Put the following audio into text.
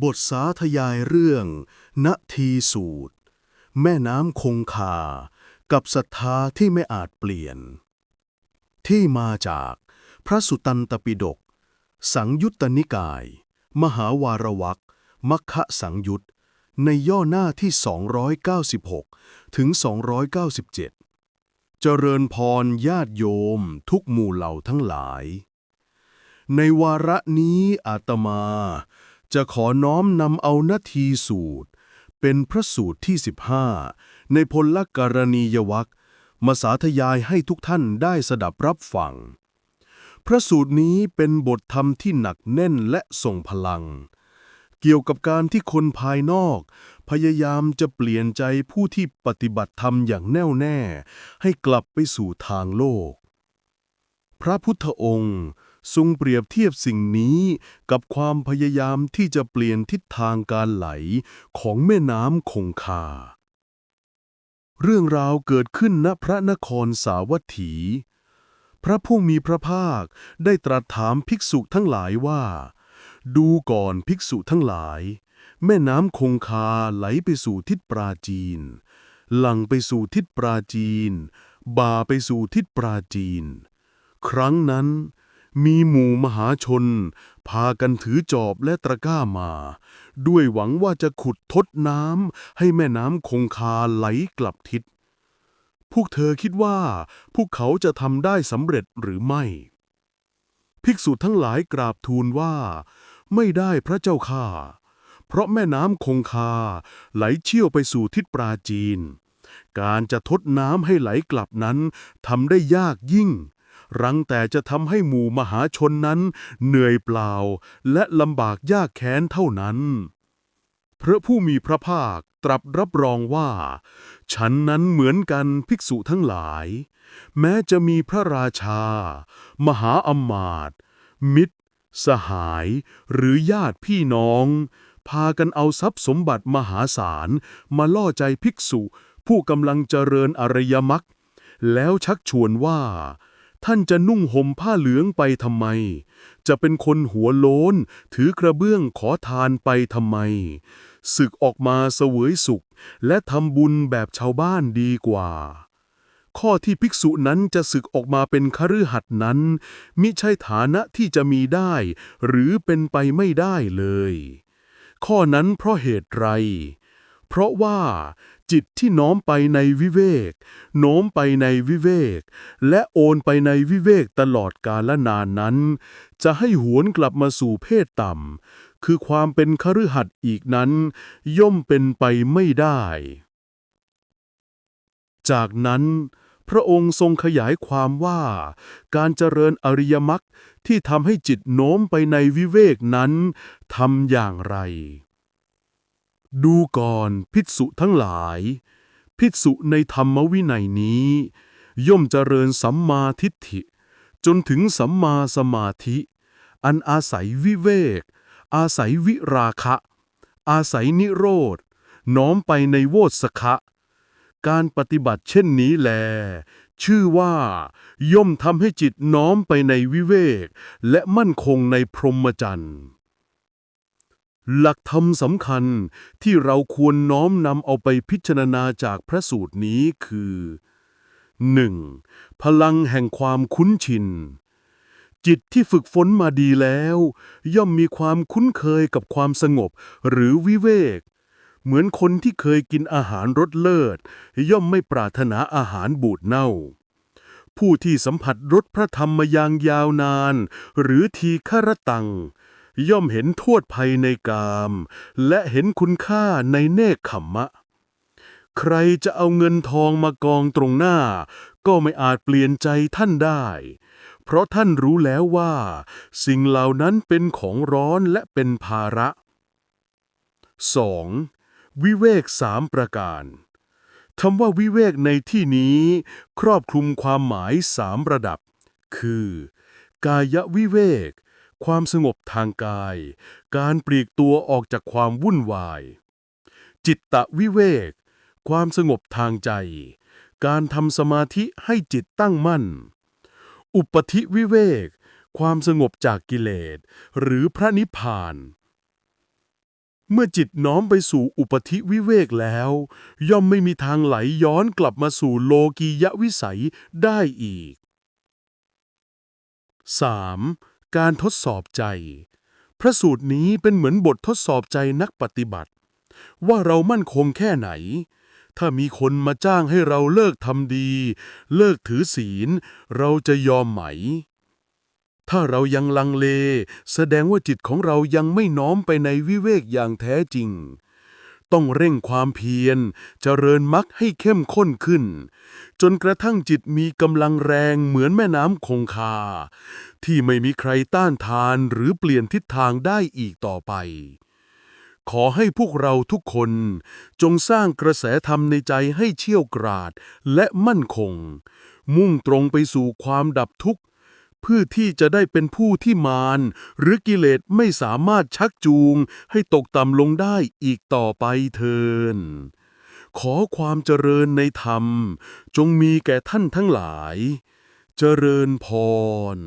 บทสาธยายเรื่อง ณทีสูตร แม่น้ำคงคา กับศรัทธาที่ไม่อาจเปลี่ยน ที่มาจากพระสุตันตปิฎกสังยุตตนิกาย มหาวารวักมัคคะสังยุตในย่อหน้าที่ 296 ถึง 297 เจริญพรญาติโยมทุกหมู่เหล่าทั้งหลาย ในวาระนี้อาตมา จะขอน้อมนำเอานาทีสูตร เป็นพระสูตรที่ 15 ในพลกรณียวักมาสาธยายให้ทุกท่านได้สดับรับฟัง พระสูตรนี้เป็นบทธรรมที่หนักแน่นและทรงพลัง เกี่ยวกับการที่คนภายนอก พยายามจะเปลี่ยนใจผู้ที่ปฏิบัติธรรมอย่างแน่วแน่ ให้กลับไปสู่ทางโลก พระพุทธองค์ ทรงเปรียบเทียบสิ่งนี้กับความพยายามที่จะเปลี่ยนทิศทางการไหลของแม่น้ำคงคา เรื่องราวเกิดขึ้นณพระนครสาวัตถี พระผู้มีพระภาคได้ตรัสถามภิกษุทั้งหลายว่า ดูก่อนภิกษุทั้งหลาย แม่น้ำคงคาไหลไปสู่ทิศปราจีน หลังไปสู่ทิศปราจีน บ่าไปสู่ทิศปราจีน ครั้งนั้น มีหมู่มหาชน พากันถือจอบและตะกร้ามา ด้วยหวังว่าจะขุดทดน้ำให้แม่น้ำคงคาไหลกลับทิศ พวกเธอคิดว่า พวกเขาจะทำได้สำเร็จหรือไม่ ภิกษุทั้งหลายกราบทูลว่า ไม่ได้พระเจ้าข้าเพราะแม่น้ำคงคา ไหลเชี่ยวไปสู่ทิศปราจีน การจะทดน้ำให้ไหลกลับนั้นทำได้ยากยิ่ง รังแต่จะทำให้หมู่มหาชนนั้นเหนื่อยเปล่า และลำบากยากแค้นเท่านั้น พระผู้มีพระภาคตรัสรับรองว่า ฉันนั้นเหมือนกันภิกษุทั้งหลาย แม้จะมีพระราชา มหาอมาตย์มิตร สหาย หรือญาติพี่น้อง พากันเอาทรัพย์สมบัติมหาศาล มาล่อใจภิกษุ ผู้กำลังเจริญอริยมรรคแล้วชักชวนว่า ท่านจะนุ่งห่มผ้าเหลืองไปทำไม จะเป็นคนหัวโล้น ถือกระเบื้องขอทานไปทำไม ศึกออกมาเสวยสุข และทำบุญแบบชาวบ้านดีกว่า ข้อที่ภิกษุนั้นจะศึกออกมาเป็นคฤหัสถ์นั้น มิใช่ฐานะที่จะมีได้ หรือเป็นไปไม่ได้เลย ข้อนั้นเพราะเหตุไร เพราะว่า จิตที่น้อมไปในวิเวก โน้มไปในวิเวก และโอนไปในวิเวกตลอดกาลนานนั้น จะให้หวนกลับมาสู่เพศต่ำ คือความเป็นคฤหัสถ์อีกนั้น ย่อมเป็นไปไม่ได้ จากนั้นพระองค์ทรงขยายความว่า การเจริญอริยมรรคที่ทำให้จิตโน้มไปในวิเวกนั้นทำอย่างไร ดูก่อนภิกษุทั้งหลาย ภิกษุในธรรมวินัยนี้ ย่อมเจริญสัมมาทิฏฐิ จนถึงสัมมาสมาธิ อันอาศัยวิเวก อาศัยวิราคะ อาศัยนิโรธ น้อมไปในโวสคะ การปฏิบัติเช่นนี้แล ชื่อว่า ย่อมทำให้จิตน้อมไปในวิเวก และมั่นคงในพรหมจรรย์ หลักธรรมสำคัญที่เราควรน้อมนำเอาไปพิจารณาจากพระสูตรนี้คือ 1. พลังแห่งความคุ้นชิน จิตที่ฝึกฝนมาดีแล้ว ย่อมมีความคุ้นเคยกับความสงบหรือวิเวก เหมือนคนที่เคยกินอาหารรสเลิศ ย่อมไม่ปรารถนาอาหารบูดเน่า ผู้ที่สัมผัสรสพระธรรมมาอย่างยาวนาน หรือทีฆรตัง ย่อมเห็นโทษภัยในกาม และเห็นคุณค่าในเนคขมมะ ใครจะเอาเงินทองมากองตรงหน้า ก็ไม่อาจเปลี่ยนใจท่านได้ เพราะท่านรู้แล้วว่า สิ่งเหล่านั้นเป็นของร้อนและเป็นภาระ 2. วิเวกสามประการคำว่าวิเวกในที่นี้ ครอบคลุมความหมายสามระดับ คือ กายวิเวก ความสงบทางกาย การปลีกตัวออกจากความวุ่นวาย จิตตะวิเวก ความสงบทางใจ การทำสมาธิให้จิตตั้งมั่น อุปธิวิเวก ความสงบจากกิเลส หรือพระนิพพาน เมื่อจิตน้อมไปสู่อุปธิวิเวกแล้ว ย่อมไม่มีทางไหลย้อนกลับมาสู่โลกียวิสัยได้อีก 3. การทดสอบใจ พระสูตรนี้เป็นเหมือนบททดสอบใจนักปฏิบัติ ว่าเรามั่นคงแค่ไหน ถ้ามีคนมาจ้างให้เราเลิกทำดี เลิกถือศีล เราจะยอมไหม ถ้าเรายังลังเล แสดงว่าจิตของเรายังไม่น้อมไปในวิเวกอย่างแท้จริง ต้องเร่งความเพียรเจริญมรรคให้เข้มข้นขึ้น จนกระทั่งจิตมีกำลังแรงเหมือนแม่น้ำคงคา ที่ไม่มีใครต้านทานหรือเปลี่ยนทิศทางได้อีกต่อไป ขอให้พวกเราทุกคนจงสร้างกระแสธรรมในใจให้เชี่ยวกราดและมั่นคง มุ่งตรงไปสู่ความดับทุกข์ เพื่อที่จะได้เป็นผู้ที่มารหรือกิเลสไม่สามารถชักจูงให้ตกต่ำลงได้อีกต่อไปเทินขอความเจริญในธรรม จงมีแก่ท่านทั้งหลาย เจริญพร